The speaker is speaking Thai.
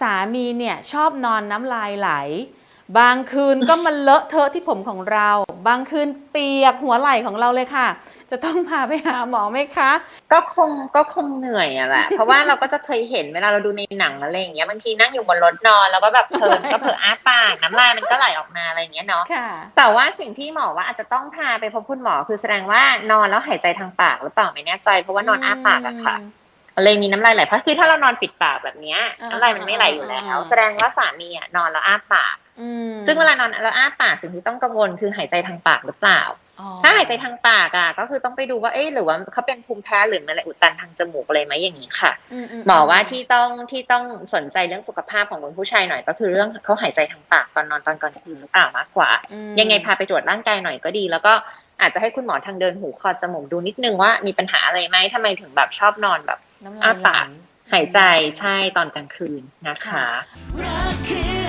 สามีเนี่ยชอบนอนน้ำลายไหล บางคืนก็มันเลอะเทอะที่ผมของเรา บางคืนเปียกหัวไหล่ของเราเลยค่ะ จะต้องพาไปหาหมอไหมคะ ก็คงก็คงเหนื่อยอะแหละ เพราะว่าเราก็จะเคยเห็นเวลาเราดูในหนังอะไรอย่างเงี้ยบางทีนั่งอยู่บนรถนอนแล้วก็แบบเพลินก็เผลออ้าปากน้ำลายมันก็ไหลออกมาอะไรอย่างเงี้ยเนาะค่ะแต่ว่าสิ่งที่หมอว่าอาจจะต้องพาไปพบคุณหมอคือแสดงว่านอนแล้วหายใจทางปากหรือเปล่าไม่แน่ใจเพราะว่านอนอ้าปากอะค่ะ เลยมีน้ำลายไหลเพราะคือถ้าเรานอนปิดปากแบบเนี้ยอ่าน้ำลายมันไม่ไหลอยู่แล้วอ่าแสดงว่าสามีอะนอนแล้วอ้าปากอืมซึ่งเวลานอนแล้วอ้าปากสิ่งที่ต้องกังวลคือหายใจทางปากหรือเปล่าอ๋อถ้าหายใจทางปากอะก็คือต้องไปดูว่าเอ๊ะหรือว่าเขาเป็นภูมิแพ้หรือมะเร็งอุดตันทางจมูกอะไรไหมอย่างนี้ค่ะหมอว่าที่ต้องที่ต้องสนใจเรื่องสุขภาพของคุณผู้ชายหน่อยก็คือเรื่องเขาหายใจทางปากตอนนอนตอนกลางคืนหรือเปล่ามากกว่าอืมยังไงพาไปตรวจร่างกายหน่อยก็ดี แล้วก็อาจจะให้คุณหมอทางเดินหูคอจมูกดูนิดนึงว่ามีปัญหาอะไรไหมทำไมถึงแบบชอบนอนแบบน้ำลาย อ้าปากไหลหายใจใช่ตอนกลางคืนนะคะค่ะรักคือ